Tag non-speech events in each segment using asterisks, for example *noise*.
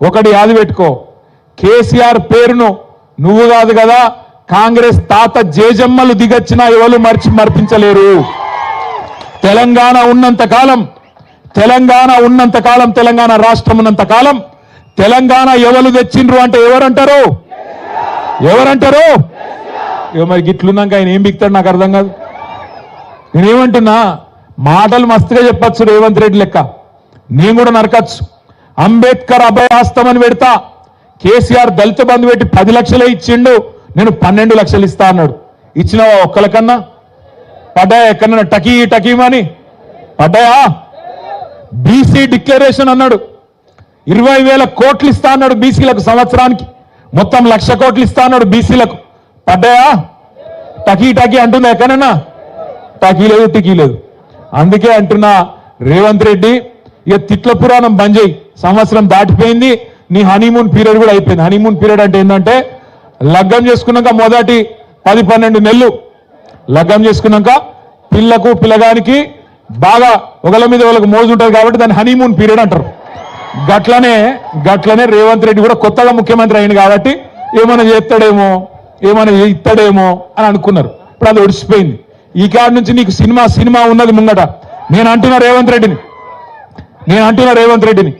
ఒకటి యాది పెట్టుకో. కేసీఆర్ పేరును నువ్వు కాదు కదా కాంగ్రెస్ తాత జేజమ్మలు దిగచ్చినా ఎవరు మర్చి మర్పించలేరు. తెలంగాణ ఉన్నంత కాలం తెలంగాణ ఉన్నంత కాలం తెలంగాణ రాష్ట్రం ఉన్నంత కాలం తెలంగాణ ఎవరు తెచ్చిండ్రు అంటే ఎవరంటారు? ఎవరంటారు? ఇక మరి గిట్లున్నాక ఆయన ఏం బిక్తాడు నాకు అర్థం కాదు. నేనేమంటున్నా మాటలు మస్తుగా చెప్పచ్చు రేవంత్ రెడ్డి లెక్క. నేను కూడా నరకచ్చు. అంబేద్కర్ అభయాస్తం అని పెడతా. కేసీఆర్ దళిత బంధు పెట్టి పది లక్షలే ఇచ్చిండు. నేను పన్నెండు లక్షలు ఇస్తా అన్నాడు. ఇచ్చినవా ఒక్కలకన్నా? పడ్డాయా ఎక్కడన్నా? టకీ టకీమని పడ్డాయా? బీసీ డిక్లరేషన్ అన్నాడు. ఇరవై వేల కోట్లు ఇస్తా అన్నాడు బీసీలకు సంవత్సరానికి. మొత్తం లక్ష కోట్లు ఇస్తా అన్నాడు బీసీలకు. పడ్డాయా? టకీ టకీ అంటుందా ఎక్కడన్నా? టకీ లేదు టికీ లేదు. అందుకే అంటున్నా రేవంత్ రెడ్డి ఇక తిట్ల పురాణం బంద్ చేయి. సంవత్సరం దాటిపోయింది నీ హనీమూన్ పీరియడ్ కూడా అయిపోయింది. హనీమూన్ పీరియడ్ అంటే ఏంటంటే లగ్గం చేసుకున్నాక మొదటి పది పన్నెండు నెలలు లగ్గం చేసుకున్నాక పిల్లకు పిల్లగానికి బాగా ఒకళ్ళ మీద వాళ్ళకి మోజు ఉంటుంది కాబట్టి దాన్ని హనీమూన్ పీరియడ్ అంటారు. గట్లనే గట్లనే రేవంత్ రెడ్డి కూడా కొత్తగా ముఖ్యమంత్రి అయింది కాబట్టి ఏమైనా చేస్తాడేమో ఏమైనా ఇస్తాడేమో అని అనుకున్నారు. ఇప్పుడు అది ఒడిసిపోయింది. ఈ కాడ నుంచి నీకు సినిమా సినిమా ఉన్నది ముంగట. నేను అంటున్నా రేవంత్ రెడ్డిని. నేను అంటున్నా రేవంత్ రెడ్డిని.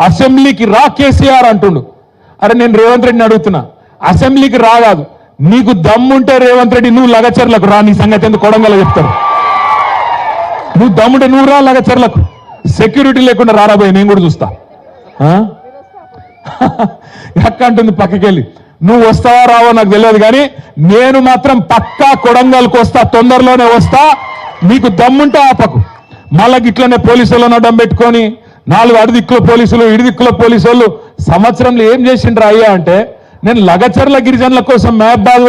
అసెంబ్లీకి రా కేసీఆర్ అంటుండు. అరే నేను రేవంత్ రెడ్డిని అడుగుతున్నా. అసెంబ్లీకి రాగాదు నీకు దమ్ముంటే రేవంత్ రెడ్డి నువ్వు లగచర్లకు రా నీ సంగతి ఎందుకు కొడంగల చెప్తారు? నువ్వు దమ్ముంటే నువ్వు రా లగచర్లకు. సెక్యూరిటీ లేకుండా రారాబోయే నేను కూడా చూస్తా. ఆ? *laughs* అక్క అంటుంది పక్కకెళ్ళి. నువ్వు వస్తావా రావో నాకు తెలియదు కానీ నేను మాత్రం పక్కా కొడంగల్కి వస్తా తొందరలోనే వస్తా. నీకు దమ్ముంటే ఆపకు. మళ్ళా ఇట్లనే పోలీసులను అడ్డం పెట్టుకొని నాలుగు అడిదిక్కుల పోలీసులు ఇడిదిక్కుల పోలీసు వాళ్ళు సంవత్సరంలో ఏం చేసిండ్రు అయ్యా అంటే నేను లగచర్ల గిరిజనుల కోసం మ్యాప్ బాధ